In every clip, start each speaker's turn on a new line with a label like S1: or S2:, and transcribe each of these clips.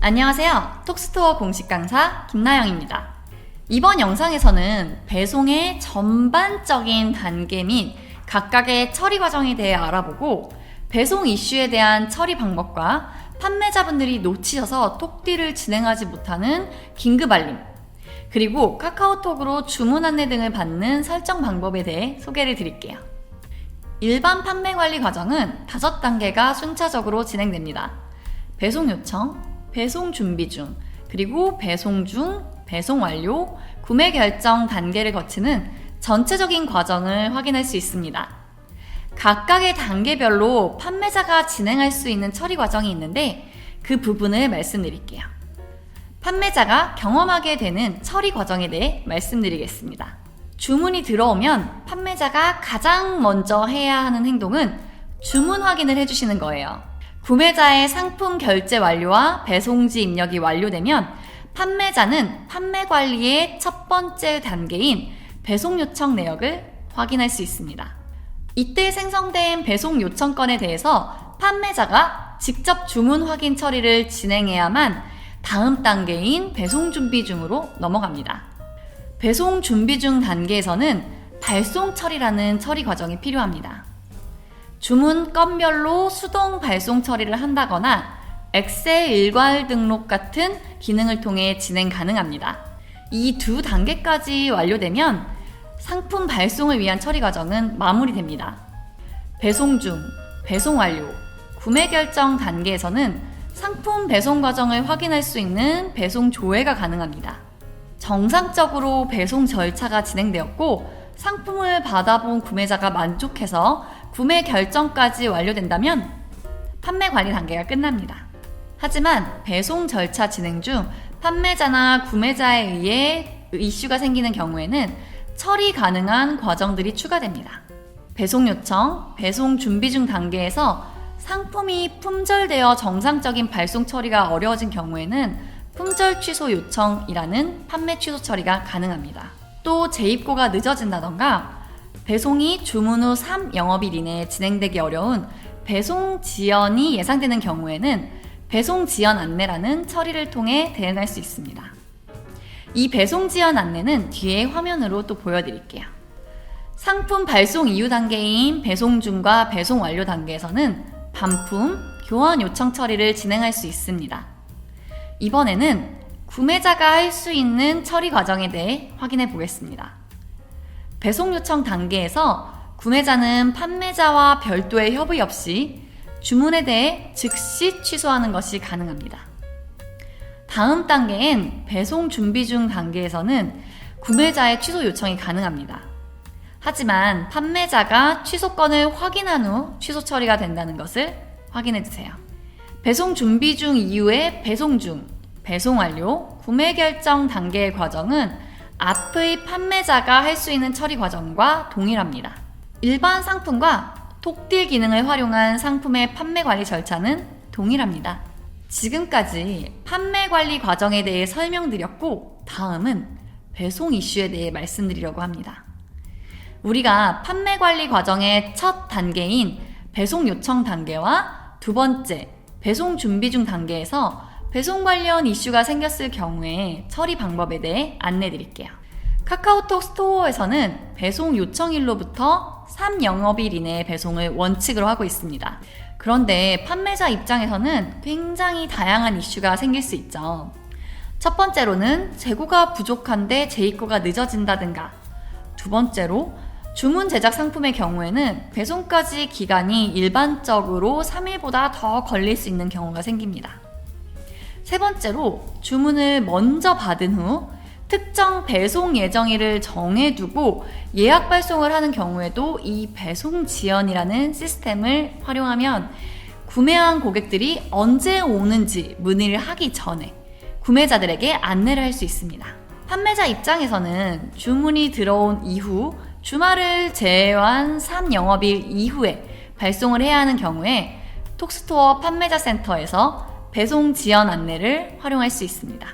S1: 안녕하세요. 톡스토어 공식 강사 김나영입니다. 이번 영상에서는 배송의 전반적인 단계 및 각각의 처리 과정에 대해 알아보고 배송 이슈에 대한 처리 방법과 판매자분들이 놓치셔서 톡딜을 진행하지 못하는 긴급 알림, 그리고 카카오톡으로 주문 안내 등을 받는 설정 방법에 대해 소개를 드릴게요. 일반 판매 관리 과정은 다섯 단계가 순차적으로 진행됩니다. 배송 요청, 배송 준비 중, 그리고 배송 중, 배송 완료, 구매 결정 단계를 거치는 전체적인 과정을 확인할 수 있습니다. 각각의 단계별로 판매자가 진행할 수 있는 처리 과정이 있는데 그 부분을 말씀드릴게요. 판매자가 경험하게 되는 처리 과정에 대해 말씀드리겠습니다. 주문이 들어오면 판매자가 가장 먼저 해야 하는 행동은 주문 확인을 해주시는 거예요. 구매자의 상품 결제 완료와 배송지 입력이 완료되면 판매자는 판매 관리의 첫 번째 단계인 배송 요청 내역을 확인할 수 있습니다. 이때 생성된 배송 요청 건에 대해서 판매자가 직접 주문 확인 처리를 진행해야만 다음 단계인 배송 준비 중으로 넘어갑니다. 배송 준비 중 단계에서는 발송 처리라는 처리 과정이 필요합니다. 주문 건별로 수동 발송 처리를 한다거나 엑셀 일괄 등록 같은 기능을 통해 진행 가능합니다. 이 두 단계까지 완료되면 상품 발송을 위한 처리 과정은 마무리됩니다. 배송 중, 배송 완료, 구매 결정 단계에서는 상품 배송 과정을 확인할 수 있는 배송 조회가 가능합니다. 정상적으로 배송 절차가 진행되었고 상품을 받아본 구매자가 만족해서 구매 결정까지 완료된다면 판매 관리 단계가 끝납니다. 하지만 배송 절차 진행 중 판매자나 구매자에 의해 이슈가 생기는 경우에는 처리 가능한 과정들이 추가됩니다. 배송 요청, 배송 준비 중 단계에서 상품이 품절되어 정상적인 발송 처리가 어려워진 경우에는 품절 취소 요청이라는 판매 취소 처리가 가능합니다. 또 재입고가 늦어진다던가 배송이 주문 후 3 영업일 이내에 진행되기 어려운 배송 지연이 예상되는 경우에는 배송 지연 안내라는 처리를 통해 대응할 수 있습니다. 이 배송 지연 안내는 뒤에 화면으로 또 보여드릴게요. 상품 발송 이후 단계인 배송 중과 배송 완료 단계에서는 반품, 교환 요청 처리를 진행할 수 있습니다. 이번에는 구매자가 할 수 있는 처리 과정에 대해 확인해 보겠습니다. 배송 요청 단계에서 구매자는 판매자와 별도의 협의 없이 주문에 대해 즉시 취소하는 것이 가능합니다. 다음 단계인 배송 준비 중 단계에서는 구매자의 취소 요청이 가능합니다. 하지만 판매자가 취소권을 확인한 후 취소 처리가 된다는 것을 확인해 주세요. 배송 준비 중 이후에 배송 중, 배송 완료, 구매 결정 단계의 과정은 앞의 판매자가 할 수 있는 처리 과정과 동일합니다. 일반 상품과 톡딜 기능을 활용한 상품의 판매 관리 절차는 동일합니다. 지금까지 판매 관리 과정에 대해 설명드렸고, 다음은 배송 이슈에 대해 말씀드리려고 합니다. 우리가 판매 관리 과정의 첫 단계인 배송 요청 단계와 두 번째 배송 준비 중 단계에서 배송 관련 이슈가 생겼을 경우에 처리 방법에 대해 안내 드릴게요. 카카오톡 스토어에서는 배송 요청일로부터 3영업일 이내에 배송을 원칙으로 하고 있습니다. 그런데 판매자 입장에서는 굉장히 다양한 이슈가 생길 수 있죠. 첫 번째로는 재고가 부족한데 재입고가 늦어진다든가, 두 번째로 주문 제작 상품의 경우에는 배송까지 기간이 일반적으로 3일보다 더 걸릴 수 있는 경우가 생깁니다. 세 번째로 주문을 먼저 받은 후 특정 배송 예정일을 정해두고 예약 발송을 하는 경우에도 이 배송 지연이라는 시스템을 활용하면 구매한 고객들이 언제 오는지 문의를 하기 전에 구매자들에게 안내를 할 수 있습니다. 판매자 입장에서는 주문이 들어온 이후 주말을 제외한 3영업일 이후에 발송을 해야 하는 경우에 톡스토어 판매자 센터에서 배송 지연 안내를 활용할 수 있습니다.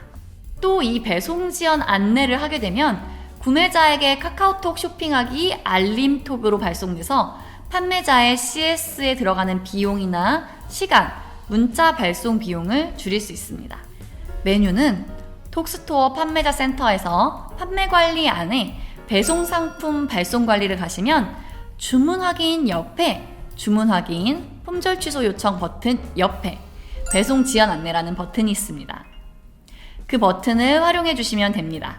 S1: 또 이 배송 지연 안내를 하게 되면 구매자에게 카카오톡 쇼핑하기 알림톡으로 발송돼서 판매자의 CS에 들어가는 비용이나 시간, 문자 발송 비용을 줄일 수 있습니다. 메뉴는 톡스토어 판매자 센터에서 판매 관리 안에 배송 상품 발송 관리를 가시면 주문 확인 옆에 주문 확인, 품절 취소 요청 버튼 옆에 배송 지연 안내라는 버튼이 있습니다. 그 버튼을 활용해 주시면 됩니다.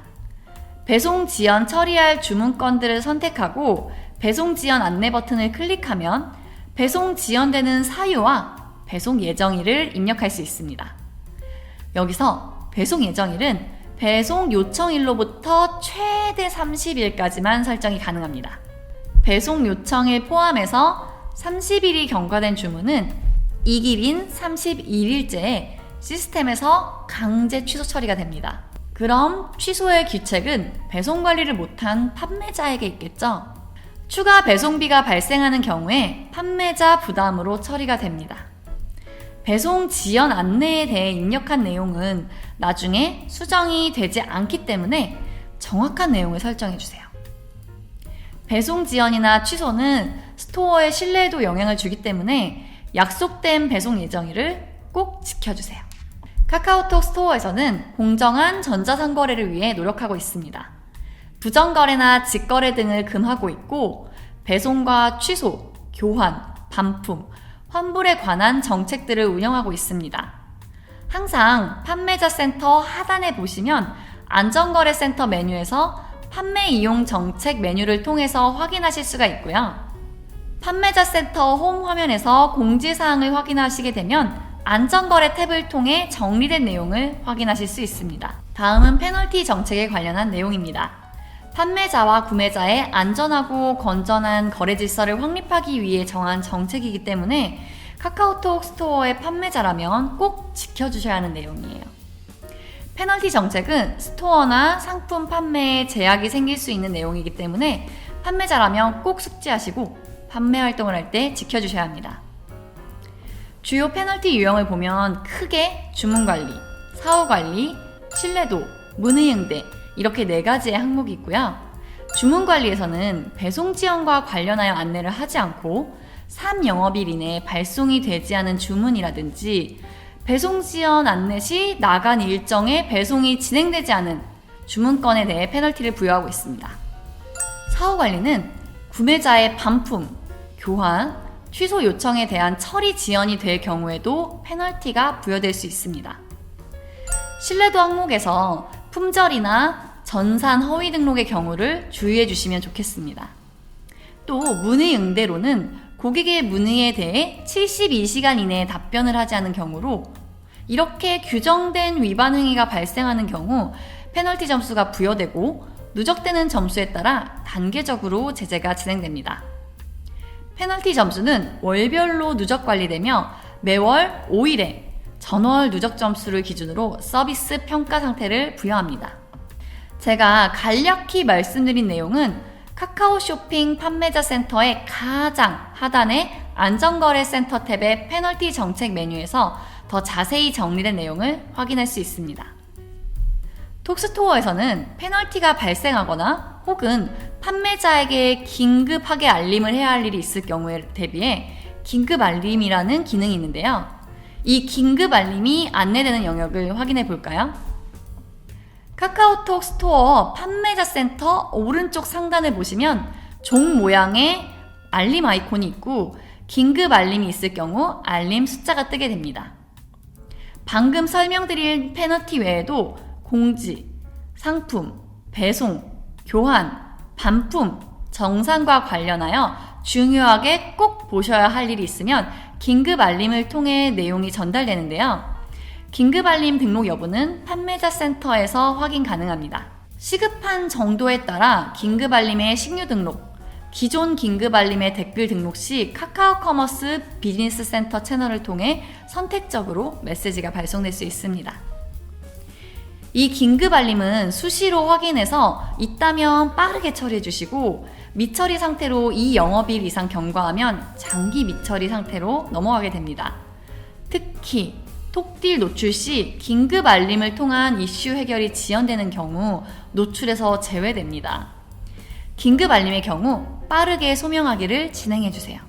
S1: 배송 지연 처리할 주문건들을 선택하고 배송 지연 안내 버튼을 클릭하면 배송 지연되는 사유와 배송 예정일을 입력할 수 있습니다. 여기서 배송 예정일은 배송 요청일로부터 최대 30일까지만 설정이 가능합니다. 배송 요청일 포함해서 30일이 경과된 주문은 이 길인 31일째에 시스템에서 강제 취소 처리가 됩니다. 그럼 취소의 규칙은 배송 관리를 못한 판매자에게 있겠죠? 추가 배송비가 발생하는 경우에 판매자 부담으로 처리가 됩니다. 배송 지연 안내에 대해 입력한 내용은 나중에 수정이 되지 않기 때문에 정확한 내용을 설정해 주세요. 배송 지연이나 취소는 스토어의 신뢰에도 영향을 주기 때문에 약속된 배송 예정일을 꼭 지켜주세요. 카카오톡 스토어에서는 공정한 전자상거래를 위해 노력하고 있습니다. 부정거래나 직거래 등을 금하고 있고 배송과 취소, 교환, 반품, 환불에 관한 정책들을 운영하고 있습니다. 항상 판매자 센터 하단에 보시면 안전거래센터 메뉴에서 판매 이용 정책 메뉴를 통해서 확인하실 수가 있고요. 판매자 센터 홈 화면에서 공지사항을 확인하시게 되면 안전거래 탭을 통해 정리된 내용을 확인하실 수 있습니다. 다음은 페널티 정책에 관련한 내용입니다. 판매자와 구매자의 안전하고 건전한 거래 질서를 확립하기 위해 정한 정책이기 때문에 카카오톡 스토어의 판매자라면 꼭 지켜주셔야 하는 내용이에요. 페널티 정책은 스토어나 상품 판매에 제약이 생길 수 있는 내용이기 때문에 판매자라면 꼭 숙지하시고 판매 활동을 할 때 지켜주셔야 합니다. 주요 페널티 유형을 보면 크게 주문 관리, 사후 관리, 신뢰도, 문의응대 이렇게 네 가지의 항목이 있고요. 주문 관리에서는 배송 지연과 관련하여 안내를 하지 않고 3영업일 이내에 발송이 되지 않은 주문이라든지 배송 지연 안내 시 나간 일정에 배송이 진행되지 않은 주문건에 대해 페널티를 부여하고 있습니다. 사후 관리는 구매자의 반품, 교환, 취소 요청에 대한 처리 지연이 될 경우에도 페널티가 부여될 수 있습니다. 신뢰도 항목에서 품절이나 전산 허위 등록의 경우를 주의해 주시면 좋겠습니다. 또 문의 응대로는 고객의 문의에 대해 72시간 이내에 답변을 하지 않은 경우로 이렇게 규정된 위반 행위가 발생하는 경우 페널티 점수가 부여되고 누적되는 점수에 따라 단계적으로 제재가 진행됩니다. 페널티 점수는 월별로 누적 관리되며 매월 5일에 전월 누적 점수를 기준으로 서비스 평가 상태를 부여합니다. 제가 간략히 말씀드린 내용은 카카오 쇼핑 판매자 센터의 가장 하단의 안전거래 센터 탭의 페널티 정책 메뉴에서 더 자세히 정리된 내용을 확인할 수 있습니다. 톡스토어에서는 페널티가 발생하거나 혹은 판매자에게 긴급하게 알림을 해야 할 일이 있을 경우에 대비해 긴급 알림이라는 기능이 있는데요. 이 긴급 알림이 안내되는 영역을 확인해 볼까요? 카카오톡 스토어 판매자 센터 오른쪽 상단을 보시면 종 모양의 알림 아이콘이 있고 긴급 알림이 있을 경우 알림 숫자가 뜨게 됩니다. 방금 설명드린 페널티 외에도 공지, 상품, 배송, 교환, 반품, 정산과 관련하여 중요하게 꼭 보셔야 할 일이 있으면 긴급 알림을 통해 내용이 전달되는데요. 긴급 알림 등록 여부는 판매자 센터에서 확인 가능합니다. 시급한 정도에 따라 긴급 알림의 신규 등록, 기존 긴급 알림의 댓글 등록 시 카카오 커머스 비즈니스 센터 채널을 통해 선택적으로 메시지가 발송될 수 있습니다. 이 긴급 알림은 수시로 확인해서 있다면 빠르게 처리해 주시고 미처리 상태로 이 영업일 이상 경과하면 장기 미처리 상태로 넘어가게 됩니다. 특히 톡딜 노출 시 긴급 알림을 통한 이슈 해결이 지연되는 경우 노출에서 제외됩니다. 긴급 알림의 경우 빠르게 소명하기를 진행해 주세요.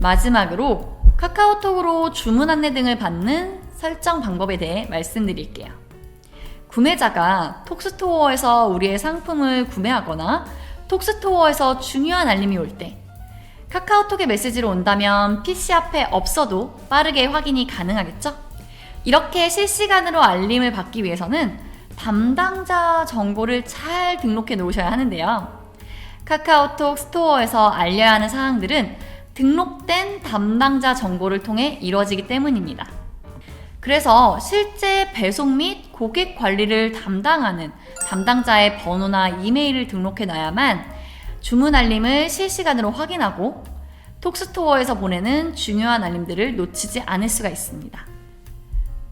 S1: 마지막으로 카카오톡으로 주문 안내 등을 받는 설정 방법에 대해 말씀드릴게요. 구매자가 톡스토어에서 우리의 상품을 구매하거나 톡스토어에서 중요한 알림이 올 때 카카오톡의 메시지로 온다면 PC 앞에 없어도 빠르게 확인이 가능하겠죠? 이렇게 실시간으로 알림을 받기 위해서는 담당자 정보를 잘 등록해 놓으셔야 하는데요. 카카오톡 스토어에서 알려야 하는 사항들은 등록된 담당자 정보를 통해 이루어지기 때문입니다. 그래서 실제 배송 및 고객 관리를 담당하는 담당자의 번호나 이메일을 등록해 놔야만 주문 알림을 실시간으로 확인하고 톡스토어에서 보내는 중요한 알림들을 놓치지 않을 수가 있습니다.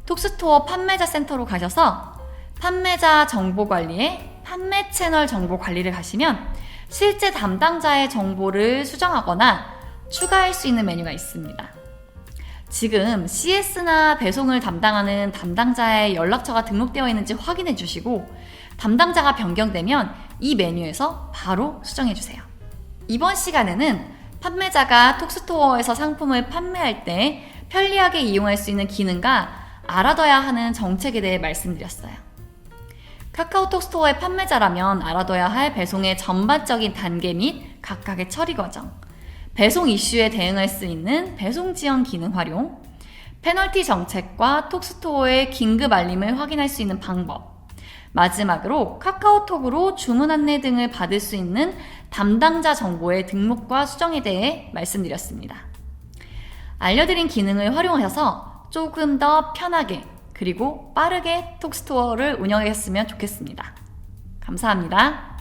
S1: 톡스토어 판매자 센터로 가셔서 판매자 정보 관리에 판매 채널 정보 관리를 가시면 실제 담당자의 정보를 수정하거나 추가할 수 있는 메뉴가 있습니다. 지금 CS나 배송을 담당하는 담당자의 연락처가 등록되어 있는지 확인해 주시고 담당자가 변경되면 이 메뉴에서 바로 수정해 주세요. 이번 시간에는 판매자가 톡스토어에서 상품을 판매할 때 편리하게 이용할 수 있는 기능과 알아둬야 하는 정책에 대해 말씀드렸어요. 카카오톡 스토어의 판매자라면 알아둬야 할 배송의 전반적인 단계 및 각각의 처리 과정, 배송 이슈에 대응할 수 있는 배송 지원 기능 활용, 페널티 정책과 톡스토어의 긴급 알림을 확인할 수 있는 방법, 마지막으로 카카오톡으로 주문 안내 등을 받을 수 있는 담당자 정보의 등록과 수정에 대해 말씀드렸습니다. 알려드린 기능을 활용하셔서 조금 더 편하게 그리고 빠르게 톡스토어를 운영했으면 좋겠습니다. 감사합니다.